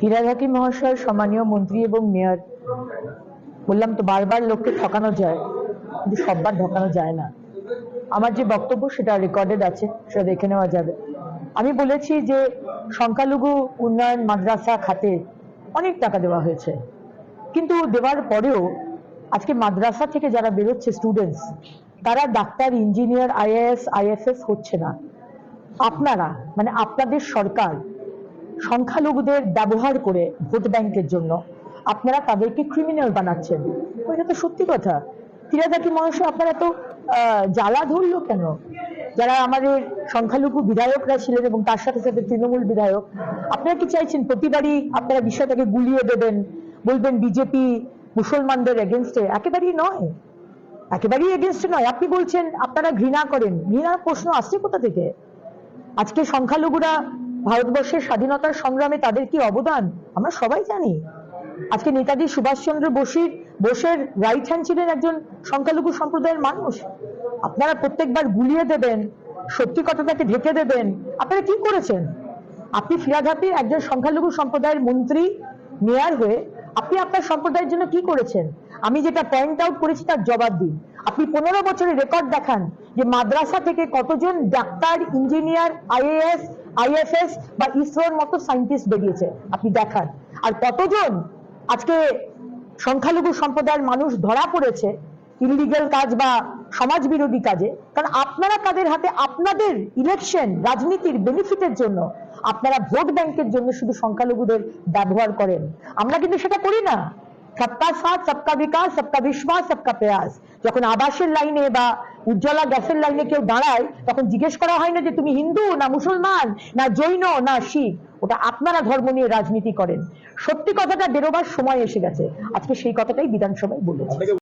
হাকিম মহাশয় সম্মানীয় মন্ত্রী এবং মেয়র। বললাম, তো বারবার লোককে ঠকানো যায়, কিন্তু সববার ঠকানো যায় না। আমার যে বক্তব্য সেটা রেকর্ডেড আছে, সেটা দেখে নেওয়া যাবে। আমি বলেছি যে সংখ্যালঘু উন্নয়ন মাদ্রাসা খাতে অনেক টাকা দেওয়া হয়েছে। কিন্তু দেওয়ার পরেও আজকে মাদ্রাসা থেকে যারা বেরোচ্ছে স্টুডেন্টস তারা ডাক্তার ইঞ্জিনিয়ার আইএএস আইএফএস হচ্ছে না। আপনারা মানে আপনাদের সরকার সংখ্যালঘুদের ব্যবহার করে ভোট ব্যাংকের জন্য আপনারা তাদেরকে ক্রিমিনাল বানাচ্ছেন। এটা তো সত্যি কথা। ফিরাদাকি মহাশয় আপনারা তো জ্বালা ধরলো কেন? যারা আমাদের সংখ্যালঘু বিধায়করা ছিলেন এবং তার সাথে সাথে তৃণমূল বিধায়ক, আপনারা কি চাইছেন প্রতিবারই আপনারা বিষয়টাকে গুলিয়ে দেবেন, বলবেন বিজেপি মুসলমানদের এগেনস্টে একেবারেই নয়। একেবারেই এগেনস্টে নয়। আপনি বলছেন আপনারা ঘৃণা করেন। ঘৃণার প্রশ্ন আসছে কোথা থেকে? আজকে সংখ্যালঘুরা ভারতবর্ষের স্বাধীনতার সংগ্রামে তাদের কি অবদান? আমরা সবাই জানি। আজকে নেতাজি সুভাষচন্দ্র বসির, বোসের রাইট হ্যান্ড ছিলেন একজন সংখ্যালঘু সম্প্রদায়ের মানুষ। আপনারা প্রত্যেকবার গুলিয়ে দেবেন, সত্যি কথাটাকে ঢেকে দেবেন। আপনারা কি করেছেন? আপনি ফিরাঘাতে একজন সংখ্যালঘু সম্প্রদায়ের মন্ত্রী, মেয়র হয়ে আপনি আপনার সম্প্রদায়ের জন্য কি করেছেন? আমি যেটা পয়েন্ট আউট করেছি তার জবাব দিন। আপনি পনেরো বছরের রেকর্ড দেখান যে মাদ্রাসা থেকে কতজন ডাক্তার ইঞ্জিনিয়ার আইএএস আইএফএস বা ইসরোর মতো সায়েন্টিস্ট বেরিয়েছে। আপনি দেখান। আর কতজন আজকে সংখ্যালঘু সম্প্রদায়ের মানুষ ধরা পড়েছে ইলিগাল কাজ বা সমাজ বিরোধী কাজে? কারণ আপনারা তাদের হাতে আপনাদের ইলেকশন রাজনীতির বেনিফিটের জন্য, আপনারা ভোট ব্যাংকের জন্য শুধু সংখ্যালঘুদের ব্যবহার করেন। আমরা কিন্তু সেটা করি না। সবকা সাথ সবকা বিকাশ সবকা বিশ্বাস সবকা প্রয়াস যখন আবাসের লাইনে বা উজ্জ্বলা গ্যাসের লাইনে কেউ দাঁড়ায়, তখন জিজ্ঞেস করা হয় না যে তুমি হিন্দু না মুসলমান, না জৈন, না শিখ। ওটা আপনারা ধর্ম নিয়ে রাজনীতি করেন। সত্যি কথাটা বেরোবার সময় এসে গেছে। আজকে সেই কথাটাই বিধানসভায় বলেছি।